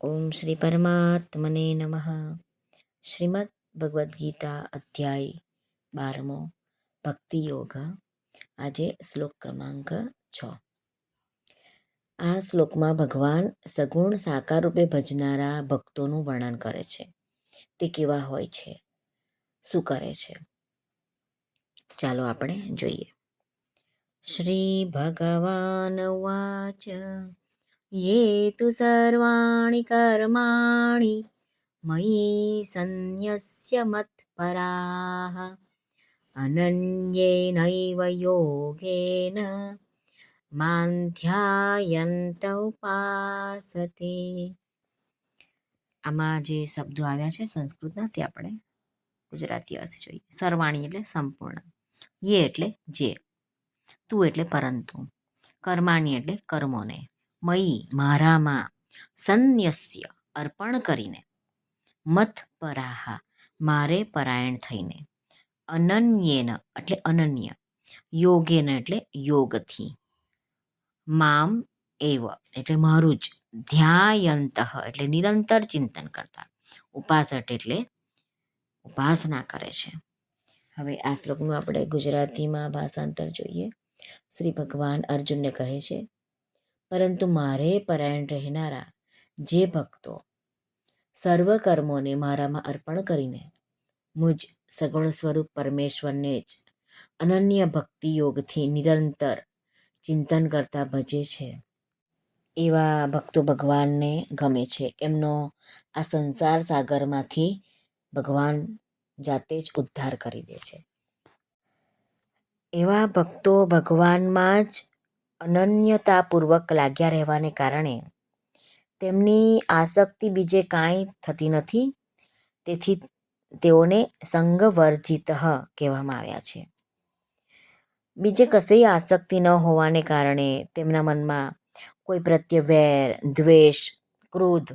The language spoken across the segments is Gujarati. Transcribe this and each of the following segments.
ઓમ શ્રી પરમાત્મને નમઃ શ્રીમદ ભગવદ્ ગીતા અધ્યાય બારમો ભક્તિ યોગ આજે શ્લોક ક્રમાંક છ આ શ્લોકમાં ભગવાન સગુણ સાકાર રૂપે ભજનારા ભક્તોનું વર્ણન કરે છે। તે કેવા હોય છે? શું કરે છે? ચાલો આપણે જોઈએ। શ્રી ભગવાન વાચ ये तु सर्वाणि कर्माणि मयि सन्न्यस्य मत्पराः अनन्येनैव योगेन मां ધ્યાયંત ઉપાસતે આમાં જે શબ્દો આવ્યા છે સંસ્કૃતના તે આપણે ગુજરાતી અર્થ જોઈએ સર્વાણી એટલે સંપૂર્ણ યે એટલે જે તું એટલે પરંતુ કર્માણી એટલે કર્મોને મયી મારામાં સંન્યસ્ય અર્પણ કરીને. મત પરાહા, મારે પરાયણ થઈને. અનન્યેન એટલે અનન્ય, યોગેન એટલે યોગથી. મામ એવ એટલે મારું જ, ધ્યાયંત એટલે નિરંતર ચિંતન કરતા. ઉપાસટ એટલે ઉપાસના કરે છે. હવે આ શ્લોકનું આપણે ગુજરાતીમાં ભાષાંતર જોઈએ. શ્રી ભગવાન અર્જુનને કહે છે પરંતુ મારે પરાયણ રહેનારા જે ભક્તો સર્વ કર્મોને મારામાં અર્પણ કરીને મુજ સગુણ સ્વરૂપ પરમેશ્વરને જ અનન્ય ભક્તિ યોગથી નિરંતર ચિંતન કરતા ભજે છે. એવા ભક્તો ભગવાનને ગમે છે. એમનો આ સંસાર સાગરમાંથી ભગવાન જાતે જ ઉદ્ધાર કરી દે છે. એવા ભક્તો ભગવાનમાં જ અનન્યતાપૂર્વક લાગ્યા રહેવાને કારણે તેમની આસક્તિ બીજે કાંઈ થતી નથી. તેથી તેઓને સંગવર્જિત કહેવામાં આવ્યા છે. બીજે કશેય આસક્તિ ન હોવાને કારણે તેમના મનમાં કોઈ પ્રત્યે વેર, દ્વેષ, ક્રોધ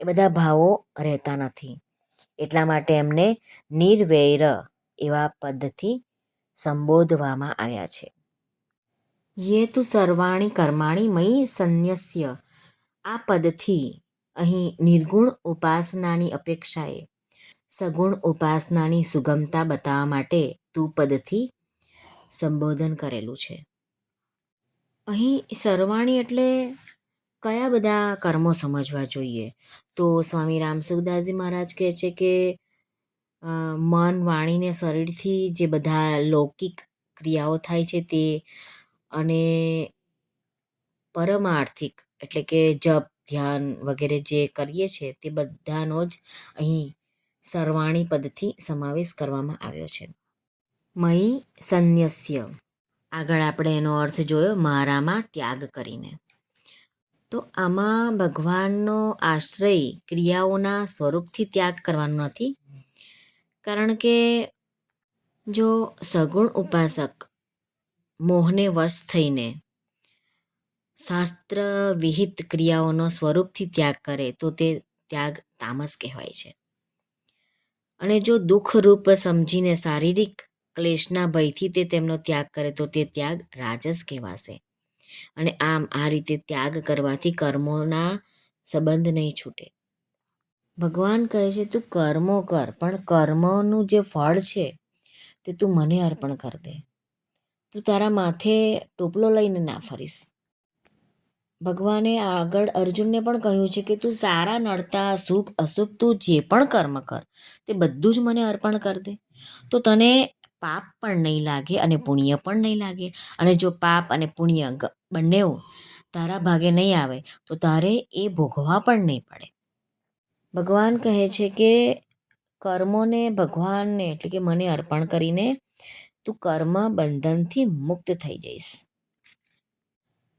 એ બધા ભાવો રહેતા નથી. એટલા માટે એમને નિર્વૈર એવા પદથી સંબોધવામાં આવ્યા છે. યે તુ સર્વાણી કર્માણી મયી સંન્યસ્ય. આ પદથી અહીં નિર્ગુણ ઉપાસનાની અપેક્ષાએ સગુણ ઉપાસનાની સુગમતા બતાવવા માટે તું પદથી સંબોધન કરેલું છે. અહીં સર્વાણી એટલે કયા બધા કર્મો સમજવા જોઈએ? તો સ્વામી રામસુખદાસજી મહારાજ કહે છે કે મન વાણીને શરીરથી જે બધા લૌકિક ક્રિયાઓ થાય છે તે અને પરમાર્થિક એટલે કે જપ, ધ્યાન વગેરે જે કરીએ છીએ તે બધાનો જ અહીં સરવાણી પદથી સમાવેશ કરવામાં આવ્યો છે. મયી સંન્યસ્ય. આગળ આપણે એનો અર્થ જોયો, મારામાં ત્યાગ કરીને. તો આમાં ભગવાનનો આશ્રય ક્રિયાઓના સ્વરૂપથી ત્યાગ કરવાનો નથી. કારણ કે જો સગુણ ઉપાસક મોહને વશ થઈને શાસ્ત્ર વિહિત ક્રિયાઓનો સ્વરૂપથી ત્યાગ કરે તો તે ત્યાગ તામસ કહેવાય છે. અને જો દુઃખરૂપ સમજીને શારીરિક ક્લેશના ભયથી તે તેમનો ત્યાગ કરે તો તે ત્યાગ રાજસ કહેવાશે. અને આમ આ રીતે ત્યાગ કરવાથી કર્મોના સંબંધ નહીં છૂટે. ભગવાન કહે છે, તું કર્મો કર, પણ કર્મનું જે ફળ છે તે તું મને અર્પણ કર દે. તું તારા માથે ટોપલો લઈને ના ફરીશ. ભગવાને આગળ અર્જુનને પણ કહ્યું છે કે તું સારા, નડતા શુભ અશુભ તું જે પણ કર્મ કર, તે બધું જ મને અર્પણ કર દે. તો તને પાપ પણ નહીં લાગે અને પુણ્ય પણ નહીં લાગે. અને જો પાપ અને પુણ્ય બંને તારા ભાગે નહીં આવે, તો તારે એ ભોગવા પણ નહીં પડે. ભગવાન કહે છે કે કર્મોને ભગવાનને, એટલે કે મને અર્પણ કરીને તું કર્મ બંધનથી મુક્ત થઈ જઈશ.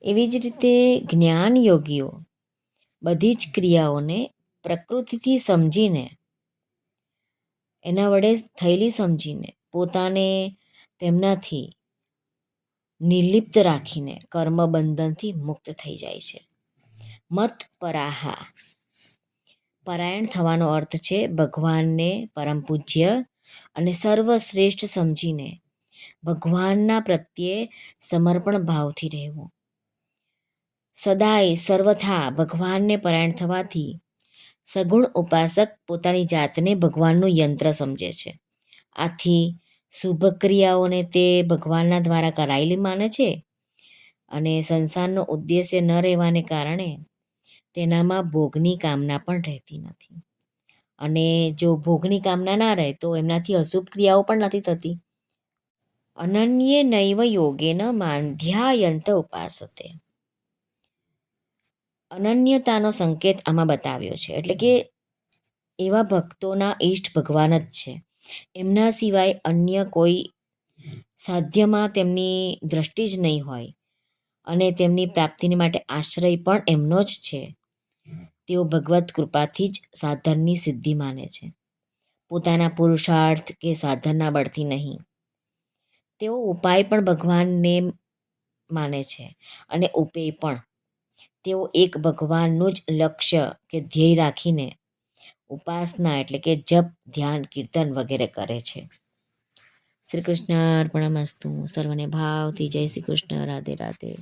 એવી જ રીતે જ્ઞાન યોગીઓ બધી જ ક્રિયાઓને પ્રકૃતિથી સમજીને, એના વડે થયેલી સમજીને, પોતાને તેમનાથી નિર્લિપ્ત રાખીને કર્મ બંધનથી મુક્ત થઈ જાય છે. મત પરાહા. પરાયણ થવાનો અર્થ છે ભગવાનને પરમ પૂજ્ય અને સર્વશ્રેષ્ઠ સમજીને ભગવાનના પ્રત્યે સમર્પણ ભાવથી રહેવું. સદાય સર્વથા ભગવાનને પરાયણ થવાથી સગુણ ઉપાસક પોતાની જાતને ભગવાનનું યંત્ર સમજે છે. આથી શુભ ક્રિયાઓને તે ભગવાનના દ્વારા કરાયેલી માને છે અને સંસારનો ઉદ્દેશ્ય ન રહેવાને કારણે તેનામાં ભોગની કામના પણ રહેતી નથી. અને જો ભોગની કામના ના રહે તો એમનાથી અશુભ ક્રિયાઓ પણ નથી થતી. અનન્ય નૈવ યોગેન માંધ્યાયંત ઉપાસતે અનન્યતાનો સંકેત આમાં બતાવ્યો છે, એટલે કે એવા ભક્તોના ઈષ્ટ ભગવાન જ છે. એમના સિવાય અન્ય કોઈ સાધ્યમાં તેમની દ્રષ્ટિ જ નહીં હોય અને તેમની પ્રાપ્તિને માટે આશ્રય પણ એમનો જ છે. તેઓ ભગવત કૃપાથી જ સાધનની સિદ્ધિ માને છે. પોતાના પુરુષાર્થ કે સાધનના બળથી નહીં. તેઓ ઉપાય પણ ભગવાનને માને છે અને ઉપેય પણ. તેઓ એક ભગવાનનું જ લક્ષ્ય કે ધ્યેય રાખીને ઉપાસના એટલે કે જપ, ધ્યાન, કીર્તન વગેરે કરે છે. શ્રી કૃષ્ણ અર્પણમસ્તુ સર્વને ભાવથી જય શ્રી કૃષ્ણ. રાધે રાધે.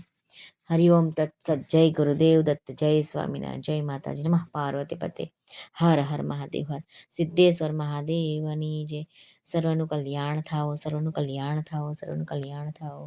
હરિઓમ તત્સત જય ગુરુદેવ દત્ત જય સ્વામિનારાયણ જય માતાજી નમઃ પાર્વતી પતે હર હર મહાદેવ હર સિદ્ધેશ્વર મહાદેવની જે સર્વનું કલ્યાણ થાઓ સર્વનું કલ્યાણ થાઓ સર્વનું કલ્યાણ થાઓ